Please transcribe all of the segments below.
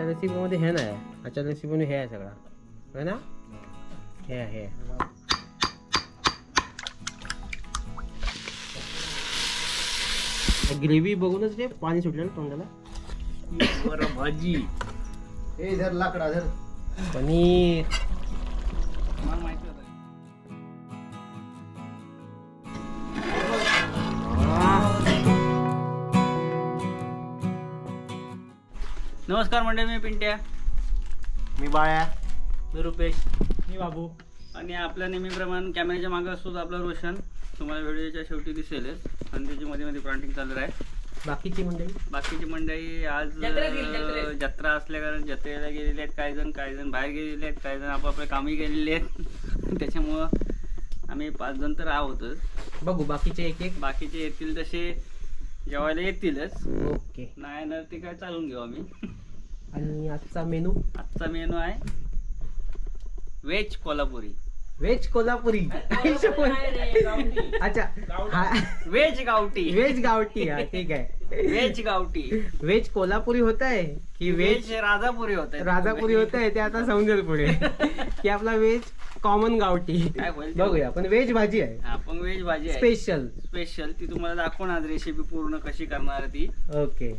आजच्या रेसिपीमध्ये हे नाही आजच्या रेसिपीमध्ये हे आहे सगळा है ना हे आहे ग्रेव्ही बघूनच रे पाणी सुटलं ना तोंडाला बरं भाजी हे धर लाकडा धर पनीर नमस्कार मंडळी मी पिंट्या. मी बाळ्या. मी रुपेश. मी बाबू. आणि आपल्या नेहमीप्रमाणे कॅमेऱ्याच्या मागे असतो आपला रोशन. तुम्हाला व्हिडिओच्या शेवटी दिसेलच. आणि त्याची मध्ये मध्ये प्लांटिंग चालू आहे बाकीची मंडळी? बाकीची मंडळी आज जत्रेत गेली, अं, जत्रेत. जत्रा असल्या कारण जत्रेला गेलेले आहेत काही जण काही जण बाहेर गेलेले आहेत काही जण आपापल्या कामी गेलेले आहेत. त्याच्यामुळं आम्ही पाच जण तर आहोतच. बघू बाकीचे एक एक. बाकीचे येतील तसे जेवायला येतीलच. ओके. नाही ना ते काय चालून घेऊ आम्ही. आणि आजचा मेनू आजचा मेनू आहे व्हेज कोल्हापुरी. व्हेज कोल्हापुरी. अच्छा व्हेज गावठी. व्हेज गावठी हा ठीक आहे. व्हेज गावठी. व्हेज कोल्हापुरी होत आहे की व्हेज राजापुरी होत राजापुरी होत आहे ते आता समजेल पुढे. की आपला व्हेज कॉमन गावठी. बघूया पण व्हेज भाजी आहे. आपण व्हेज भाजी आहे. स्पेशल स्पेशल ती तुम्हाला दाखवणार रेसिपी पूर्ण कशी करणार ती. ओके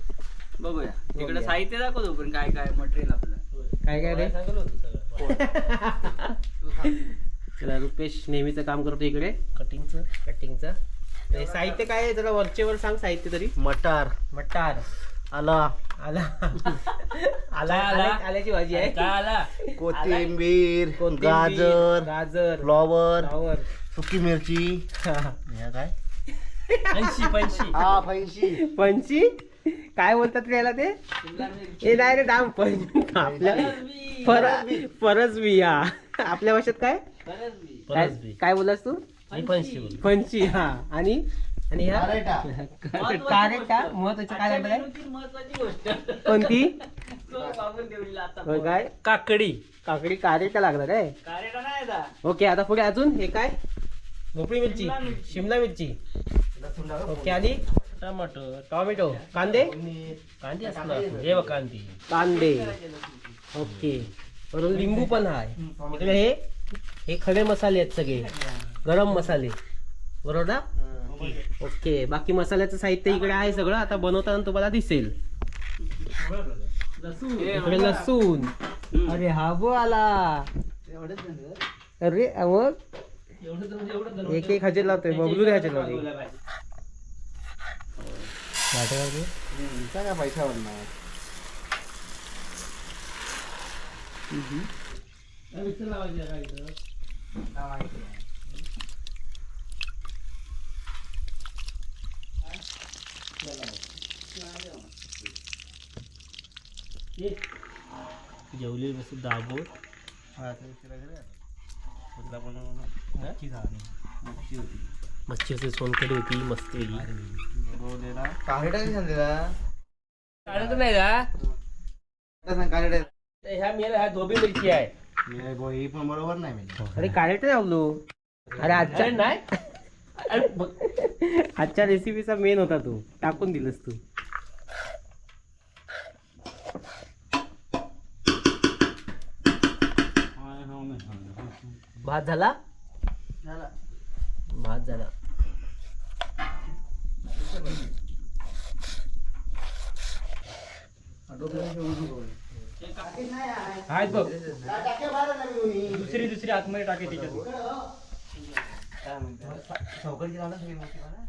बघूया. तिकडे. साहित्य दाखवतो पण काय काय मटेरियल आपलं. काय काय रे? चला रुपेश नेहमीचं काम करतो इकडे. कटिंगचं कटिंगचं ते साहित्य काय आहे? जरा वरचेवर सांग साहित्य तरी. मटार. मटार. आला. आला. आला आला आल्याची भाजी आहे. कोथिंबीर कोथिंबीर, गाजर गाजर फ्लॉवर फ्लॉवर. सुकी मिरची. हे काय? ऐंशी पंशी. हा फैशी पंची काय बोलतात रे याला ते? हे नाही रे डाम पंच आपल्या फरज फरजबी हा आपल्या भाषेत काय? काय- काय बोलास तू? पंची हा. आणि आणि ह्या. कारेट. का महत्वाचं काय लागलं काय महत्वाची गोष्ट. कोणती? तो बाबून ठेवलेला आता होय काय? काकडी. काकडी कारेट लागला काय कार्यक्रम नाही आता. ओके आता पुढे अजून हे काय? भोपळी मिरची. शिमला मिरची. ओके आणि टमाटर टॉमॅटो. कांदे? कांदे असणार. हे बघ कांदे. कांदे. ओके. बरोबर लिंबू पण आहे इकडे हे. हे खडे मसाले आहेत सगळे. गरम मसाले. बरोबर ना? ओके. बाकी मसाल्याचं साहित्य इकडे आहे सगळं. आता बनवताना तुम्हाला दिसेल. इकडे लसूण. अरे हा बो आला अरे मग एक एक हजेर लावतोय. बबलू रे हजेर लावतोय. इथं काय पैसा बनणार जेवली बस दाबून हा, ते उशिरा गेले. कुठला पण नक्की झाली. मच्छी होती. मच्छीची सोनकडी होती मस्त कारेटा नाही का? आता सांग कारेटा. ह्या मेला ह्या धोबी मिरची आहे. मी बोल, ही पण बरोबर नाही अरे काढत नाही आवलो अरे आजच्या नाही. आजच्या रेसिपीचा मेन होता तू. टाकून दिलंस तू. भात झाला? झाला. भात झाला. आहेत बघ दुसरी दुसरी आतमध्ये टाके त्याच्यात काय म्हणते? चौकटची सगळी मोठी म्हणा.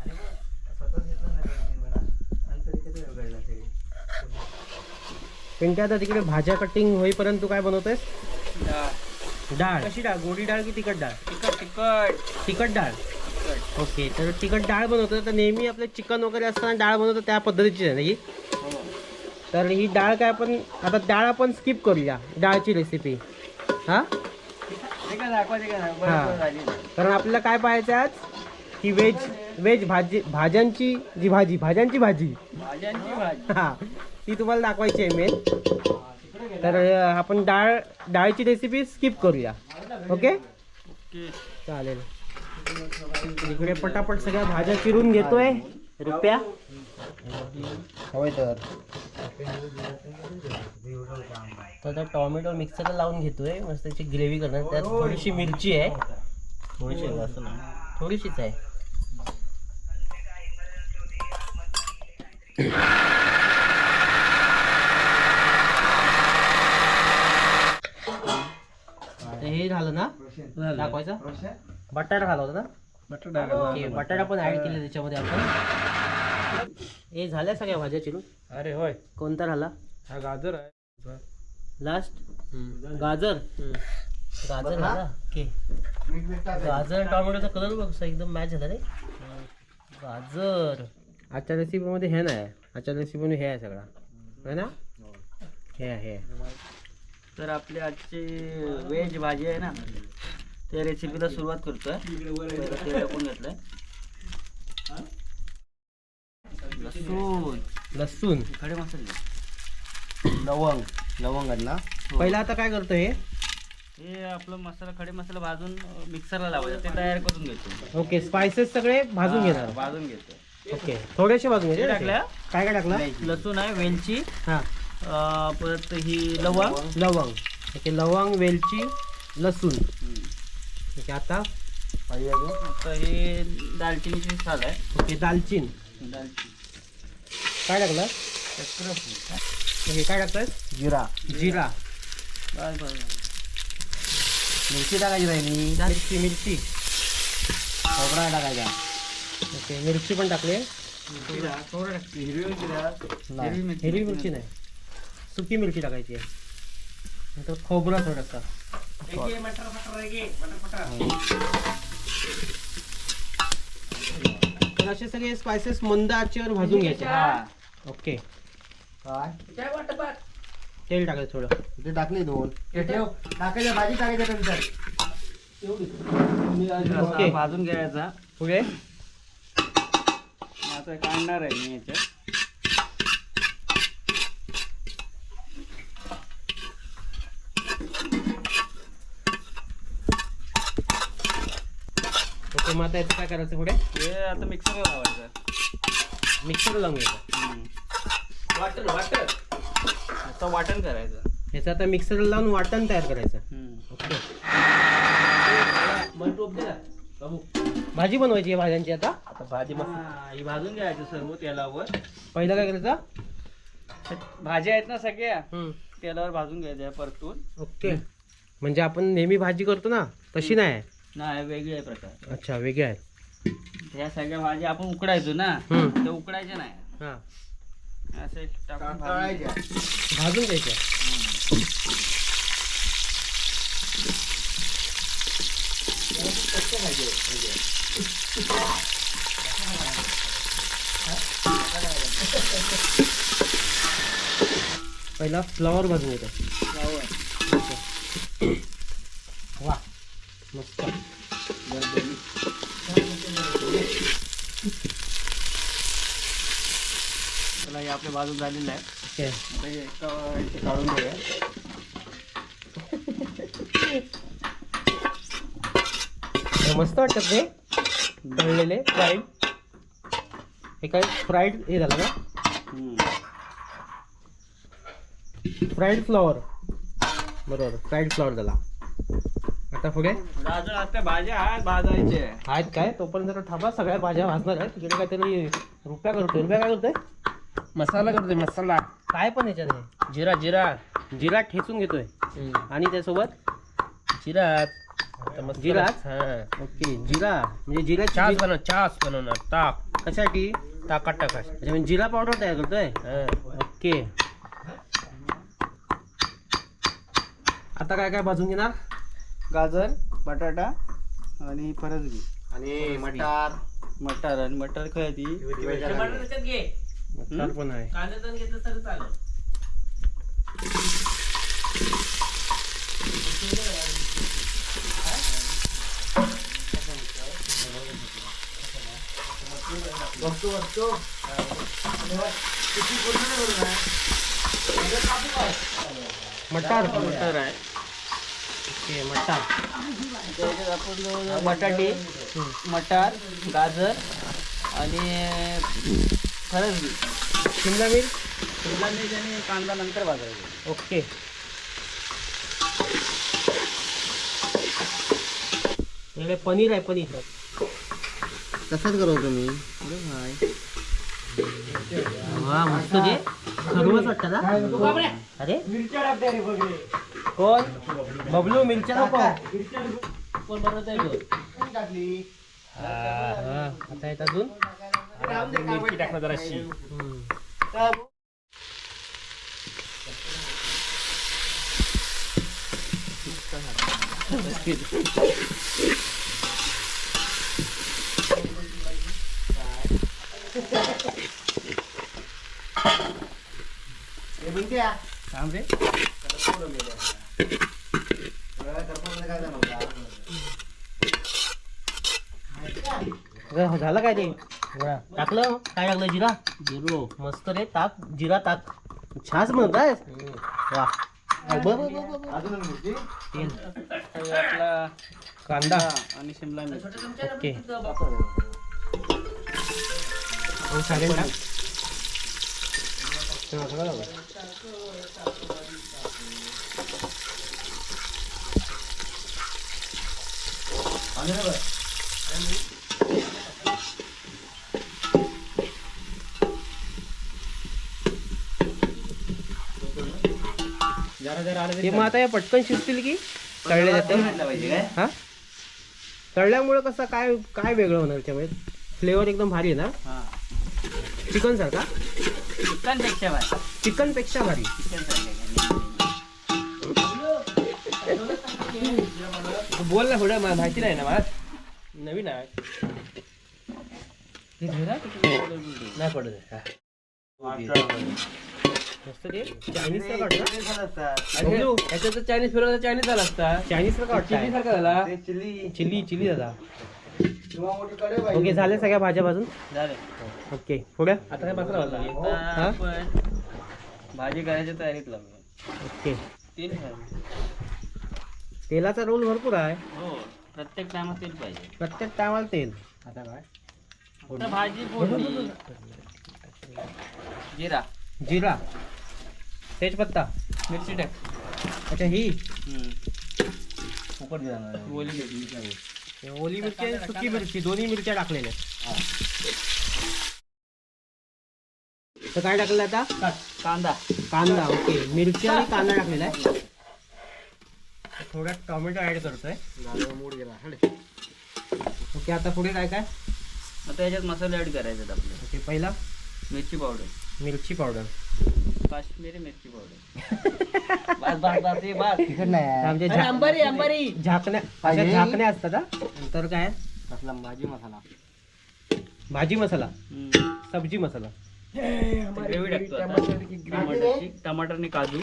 आणि स्वतःच घेतलं नाही पाहिजे नंतर इथे ते सगळी. पिंट्या आता तिकडे भाज्या कटिंग होईपर्यंत तू काय बनवतोयस डाळ. कशी डाळ? गोडी डाळ की तिखट डाळ? तिखट तिखट. तिखट डाळ. ओके तर तिखट डाळ बनवतो. तर नेहमी आपलं चिकन वगैरे असताना डाळ बनवतो त्या पद्धतीची आहे ना ही? तर ही डाळ काय आपण आता डाळ आपण स्किप करूया डाळची रेसिपी हा. हा. कारण आपल्याला काय पाहायचं आहे आज? की व्हेज व्हेज भाजी भाज्यांची जी भाजी भाज्यांची भाजी. भाज्यांची भाजी. हा. ती तुम्हाला दाखवायची आहे मेन तर आपण डाळ डाळची रेसिपी स्किप करूया. Okay okay. चालेल. इकडे पटापट सगळ्या भाज्या चिरून घेतोय. रुपया. होय तर. तर टॉमॅटो मिक्सरला लावून घेतोय. मस्त त्याची ग्रेव्ही करणार. त्यात थोडीशी मिरची आहे. थोडीशी आहे, जास्त नाही. थोडीशीच आहे तर हे झालं ना? दाखवायचं? बटाटा घाला होता ना? ओके, बटाटा पण ऍड केले त्याच्यामध्ये आपण. हे झाल्या सगळ्या भाज्या चिरून? अरे होय. कोणता झाला हा गाजर आहे. लास्ट गाजर? गाजर झाला? ओके. गाजर टोमॅटोचा कलर बघ एकदम मॅच झाला रे. गाजर. आजच्या रेसिपीमध्ये हे नाही आजच्या रेसिपीमध्ये हे आहे सगळा. है ना? हे हे आहे. तर आपली आजची व्हेज भाजी आहे ना त्या रेसिपीला सुरुवात करतोय. टाकून घेतलंय. लसूण. लसूण. खडे मसाले. लवंग. लवंग ना? पहिला आता काय करतो हे? हे आपलं मसाला खडे मसाला भाजून मिक्सरला लावायचं. ते तयार करून घेतो. ओके स्पायसेस सगळे भाजून हा, घेणार. भाजून घेतो ओके थोडेसे भाजून हे घ्यायचे टाकलं? काय काय टाकलं? लसूण आहे वेलची. हा. परत ही लवंग. लवंग. ओके लवंग वेलची लसूण. ओके आता? आता हे दालचिनीची साल आहे. ओके दालचीन. दालचिनी. काय टाकलं? ओके काय टाकताय? जिरा. जिरा. मिरची टाकायची राहिली. मिरची मिरची. खोबरा टाकायचा. ओके मिरची पण टाकली. हिरवी मिरची. हिरवी मिरची नाही. सुकी मिरची टाकायची आहे. नंतर खोबरा थोडासा तर असे सगळे स्पायसेस मंद आचेवर भाजून घ्यायचे. हा. ओके. काय? तेल टाकायचं थोडं. ते टाकले दोन. ते ठेव. टाकायचं भाजी टाकायचं नंतर. भाजून घ्यायचा. पुढे? आता काढणार आहे मी याच्यात. मग आता याचं काय करायचं पुढे? हे आता मिक्सरला लावायचं. मिक्सर लावून घ्यायचं. वाटण वाटण. आता वाटण करायचं. ह्याचं आता मिक्सर लावून वाटण तयार करायचं. ओके. भाजी बनवायची आहे भाज्यांची आता? आता भाजी मस्त. ही भाजून घ्यायचं सर्व तेलावर. पहिलं काय करायचं? भाज्या आहेत ना सगळ्या. तेलावर भाजून घ्यायच्या परतून. ओके. म्हणजे आपण नेहमी भाजी करतो ना तशी नाही. नाही वेगळी आहे प्रकार. अच्छा वेगळी आहे ह्या सगळ्या भाज्या आपण उकडायचो ना हम्म. त्या उकडायच्या नाही. हां. असे टाकून भाजून तळायच्या भाजून घ्यायच्या पहिला फ्लॉवर भाजून घेतो. वा मस्त त्याला हे आपल्या भाजून झालेलं आहे. आता हे एका काढून घेऊया मस्त वाटतात ते तळलेले फ्राईड. हे काय फ्राईड हे झालं का. Fried flower. बरोबर फ्राईड फ्लॉवर झाला. आता पुढे आता भाज्या आहेत भाजायचे. आहेत काय? तोपर्यंत जरा थांबा सगळ्या भाज्या भाजणार आहेत. तिकडे काहीतरी रुपया करतोय रुपया काय करतोय? मसाला करतोय मसाला. काय पण याच्यात आहे. जिरा जिरा. जिरा ठेचून घेतोय. आणि त्यासोबत जिरा? हा. ओके. जिरा. म्हणजे जिऱ्याची छास बनव छास बनवणार. ताक. कशासाठी ताकात अच्छा म्हणजे जिरा पावडर तयार करतोय. हा. ओके. आता काय काय भाजून घेणार? गाजर बटाटा आणि फरसबी आणि मटार. मटार आणि मटार काय ती? मटार पण आहे. बघतो बघतो मटार. मटार आहे. ओके मटार बटाटे मटार गाजर आणि फरसबी. शिमला मिर्च? शिमला मिरची आणि कांदा नंतर भाजायचा. ओके. इकडे पनीर आहे पनीर. तसंच करू तुम्ही? वा मस्त जे. सर्वच वाटतं ना? अरे. कोण बबलू मिरच्या नको. कोण बरोबर आहे तो? हा, आता येत अजून? मिरची टाकणं जराशी. थांब रे. झालं काय ते? टाकलं? काय टाकलं? जिरा? जिरो. मस्त रे ताक जिरा ताक छास म्हणताय वा. कांदा आणि शिमला मिरची. ओके. हो, चालेल टाक. ते मग आता हे पटकन शिजतील की? तळले जाते हा? तळल्यामुळे कसं काय काय वेगळं होणार त्यामुळे? फ्लेवर एकदम भारी आहे ना? हा. चिकन सारखा? चिकनपेक्षा भाई चिकनपेक्षा भारी. बोल ना थोडं मला माहिती नाही ना मला नवीन आहे. नाही पडत. चायनीज चायनीज फिरवला चायनीज झाला असता. चायनीज सारखं चिली सारखा झाला. चिली चिली पाहिजे. ओके झाले सगळ्या भाज्या भाजून? झाले. ओके पुढे आता काय मसाला? आपण भाजी करायच्या तयारीत लागलो. ओके पाहिजे. तेलाचा रोल भरपूर आहे. हो प्रत्येक टायमात तेल पाहिजे. प्रत्येक टायमाला तेल. आता काय? फक्त भाजी फोडणी जिरा. जिरा. तेजपत्ता. मिरची टाक. अच्छा ही. उकड जाणार ओली घेतली ओली मिरची आणि सुकी मिरची दोन्ही मिरच्या टाकलेल्या तर काय टाकलं आता? कांदा. कांदा ओके. मिरची आणि कांदा टाकलेला आहे. थोडा टोमॅटो ऍड करतोय. मूड गेला ओके आता पुढे काय काय? आता याच्यात मसाले ऍड करायचे आहेत आपले. ओके पहिला? मिरची पावडर मिरची पावडर काश्मीरी मिरची पावडर बस बस बस हे बस. तिखट नाही आहे. आमच्या अरे, अंबारी अंबारी. झाकण्या अशा पाहिजे? झाकण्या असतात हा. नंतर काय? कसला भाजी मसाला. भाजी मसाला. हम्म. सब्जी मसाला. ग्रेव्ही टाकतो आता. टमाटरची टमाटर आणि काजू.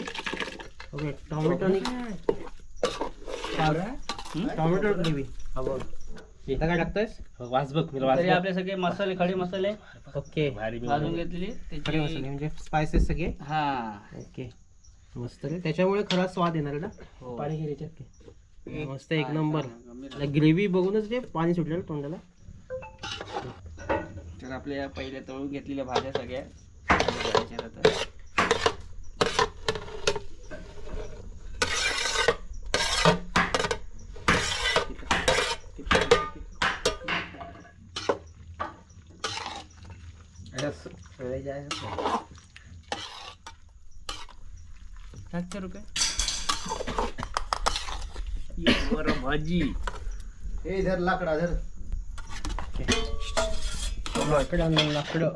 ओके टोमॅटो आणि? Tomato gravy. काय टाकतोयस? वास बघ वास तरी बघ. आपले सगळे मसाले खडे मसाले. ओके. भारी भाजून घेतलेली खडे त्याची मसाले म्हणजे स्पायसेस सगळे? हा. ओके. मस्त रे. त्याच्यामुळे खरा स्वाद येणार ना? हो. पाणी घे मस्त एक नंबर. तर ग्रेव्ही बघूनच रे पाणी सुटलेलं तोंडाला. आपल्या या पहिल्या तळून घेतलेल्या भाज्या सगळ्या. आता. टाकते रुपये. बरं भाजी. ए धर लाकडा धर. लाकडं लाकडं.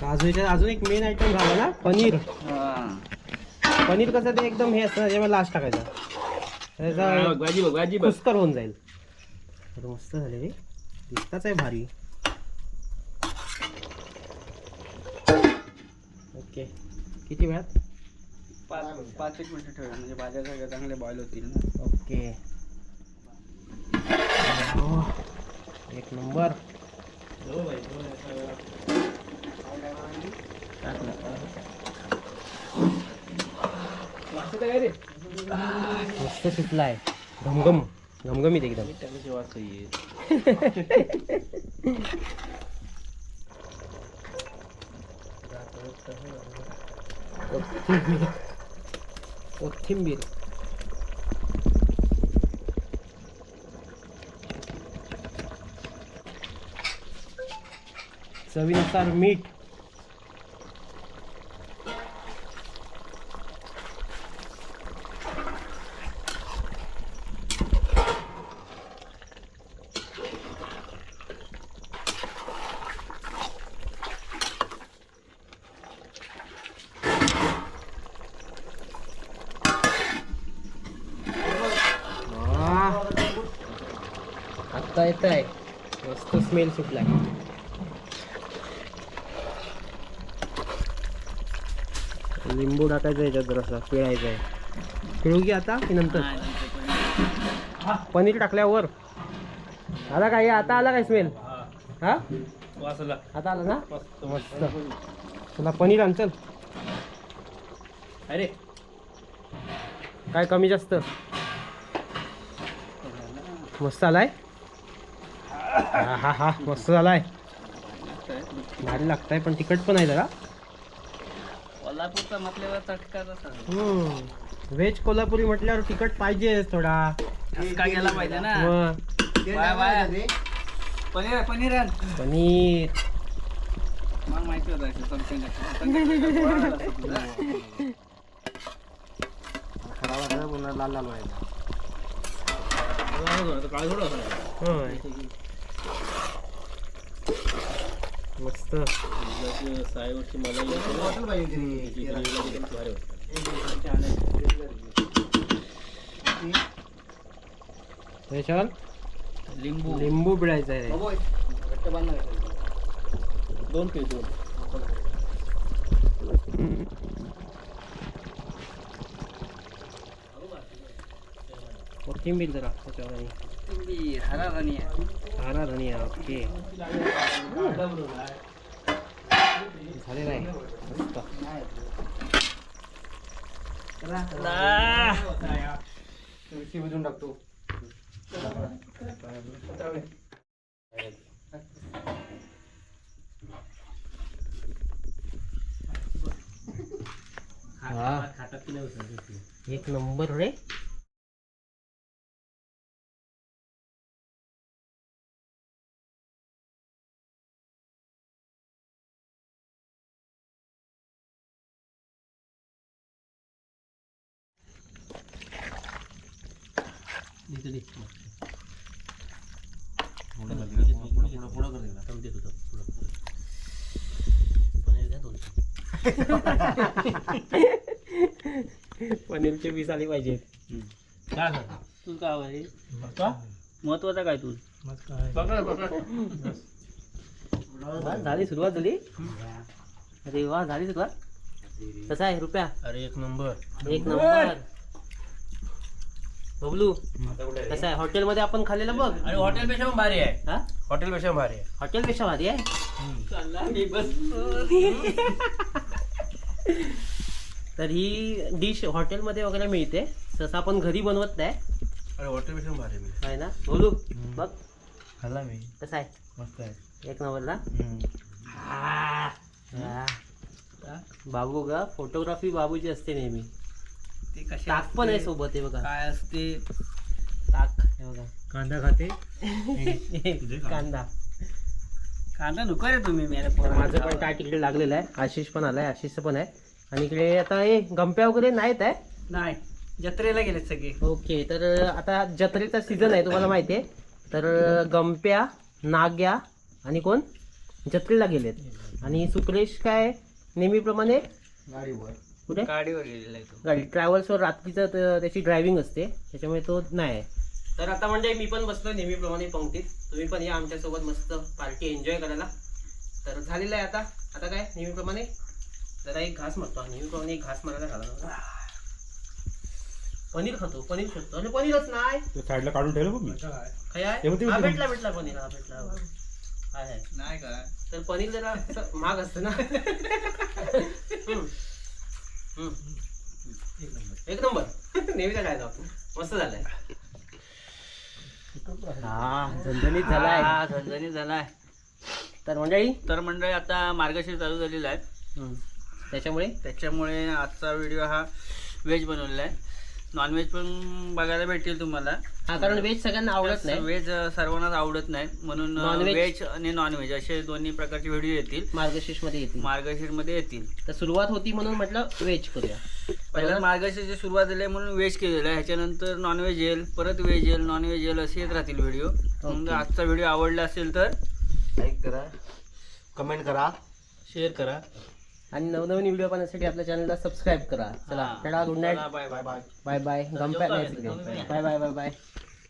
काजूच्या अजून एक मेन आयटम झाला ना पनीर. हा. पनीर कसं ते एकदम हे असतं जेव्हा लास्ट टाकायचं. हा, त्याचा भाजी बघ भाजी बघ. पुष्कर होऊन जाईल. मस्त झाले रे दिसताच आहे भारी. ओके किती वेळात? पाच पाच एक मिनिटं ठेवा म्हणजे भाज्या सगळ्या चांगल्या बॉईल होतील ना. ओके हो. एक नंबर मस्त सुटला आहे घमघम घमघमीत एकदम. त्याच्याशी वाच येईल कोथिंबीर. चवीनुसार मीठ आह. आत्ता येत आहे. मस्त स्मेल सुटलाय. लिंबू टाकायचं याच्यात जरासा पिळायचं आहे. पिळू की आता की नंतर? पनीर टाकल्यावर. आला काय आता आला काय स्मेल हा. आता आला ना? मस्त तुला पनीर आण चल. अरे. काय कमी जास्त? मस्त आलाय? हा हा हा. मस्त झालाय. भारी लागताय पण तिखट पण आहे जरा. कोल्हापूरचा म्हटल्यावर चटकाच व्हेज कोल्हापुरी म्हटल्यावर तिखट पाहिजे थोडा. गेला पाहिजे ना. मग ते. पनीर आहे, पनीर. पनीर. मला माहिती होतं असं. खराब पुन्हा लाल लाल व्हायचा. होय. मस्त. मला लिंबू. लिंबू पिळायचं आहे. दोन पीस दोन. कोथिंबीर जरा त्याच्यावर कोथिंबीर, हरा धनिया हरा धनिया ओके झालेला आहे मस्त भिजून टाकतो एक नंबर रे पनीरचे पीस आले पाहिजेत. काय तू काय आहे महत्त्वाचा काय तू? झाली सुरुवात झाली? अरे वा झाली सुरुवात. कसा आहे रुपया? अरे एक नंबर. एक नंबर. बबलू कसा आहे? हॉटेलमध्ये आपण खाल्लेलं बघ. आणि हॉटेलपेक्षा पण भारी आहे. हा? हॉटेलपेक्षा पण भारी आहे. हॉटेलपेक्षा भारी आहे? चालला मी बस तर ही डिश हॉटेलमध्ये वगैरे मिळते. तसं आपण घरी बनवत नाही. अरे हॉटेलपेक्षा पण भारी आहे. मी आहे ना? बोलू बघ. खाल्ला मी. कसा आहे? मस्त आहे. एक नंबरला. हा. बाबू का फोटोग्राफी बाबूची असते नेहमी. ते कशी ताक पण आहे असते, सोबत हे बघा. काय असते? ताक हे बघा. कांदा खाते? कांदा. कांदा नको रे तुम्ही मेरे तर माझं पण ताट इकडे लागलेलं आहे आशिष पण आलाय आशिषचं पण आहे. आणि इकडे आता हे गंप्या वगैरे नाहीत आहे नाही जत्रेला गेलेत सगळे. ओके तर आता जत्रेचा सीझन आहे तुम्हाला माहिती आहे. तर गंप्या नाग्या आणि कोण? जत्रेला गेलेत. आणि सुक्रेश काय नेहमीप्रमाणे? गाडीवर कुठे? गाडीवर गेलेला आहे तो. गाडी. ट्रॅव्हल्सवर रात्रीचं त- त्याची ड्रायव्हिंग असते. त्याच्यामुळे तो नाही. आहे तर आता म्हणजे मी पण बसलो नेहमीप्रमाणे पंक्तीत. तुम्ही पण या आमच्यासोबत मस्त पार्टी एन्जॉय करायला. तर झालेलं आहे आता. आता काय? नेहमीप्रमाणे जरा एक घास मारतो. नेहमीप्रमाणे एक घास मारायला घाला. पनीर खातो. पनीर खातो आणि पनीरच नाही. साईडला काढून ठेवलं बघ मी. काय? आहे? हे ते हा. भेटला भेटला पनीर. हा भेटला आहे आहे. नाही का तर पनीर जरा असं महाग असतं ना. हम्म. हम्म. एक नंबर. नेहमीचा काय जाऊ मस्त झालंय. हा. झणझणीत झालाय. हा, झणझणीत झालाय. तर मंडळी? तर मंडळी आता मार्गशीर चालू झालेला आहे. त्याच्यामुळे? त्याच्यामुळे आजचा व्हिडिओ हा व्हेज बनवलेला आहे. नॉनव्हेज पण बघायला भेटेल तुम्हाला. हा कारण व्हेज सगळ्यांना आवडत नाही. व्हेज सर्वांनाच आवडत नाही. म्हणून Non-veg. व्हेज आणि नॉनव्हेज असे दोन्ही प्रकारचे व्हिडिओ येतील. मार्गशीर्षमध्ये येते मार्गशीरमध्ये येतील. तर सुरुवात होती म्हणून म्हटलं व्हेज करूया. पहिला मार्गशीरची सुरुवात झाली आहे म्हणून व्हेज केलेलं आहे. ह्याच्यानंतर नॉनव्हेज येईल परत व्हेज येईल नॉनव्हेज येईल असे येत राहतील व्हिडिओ मग आजचा व्हिडिओ आवडला असेल तर लाईक करा कमेंट करा. शेअर करा. आणि नवनवीन व्हिडिओ पाहण्यासाठी आपल्या चॅनलला सबस्क्राईब करा. चला good night bye bye bye bye bye bye bye bye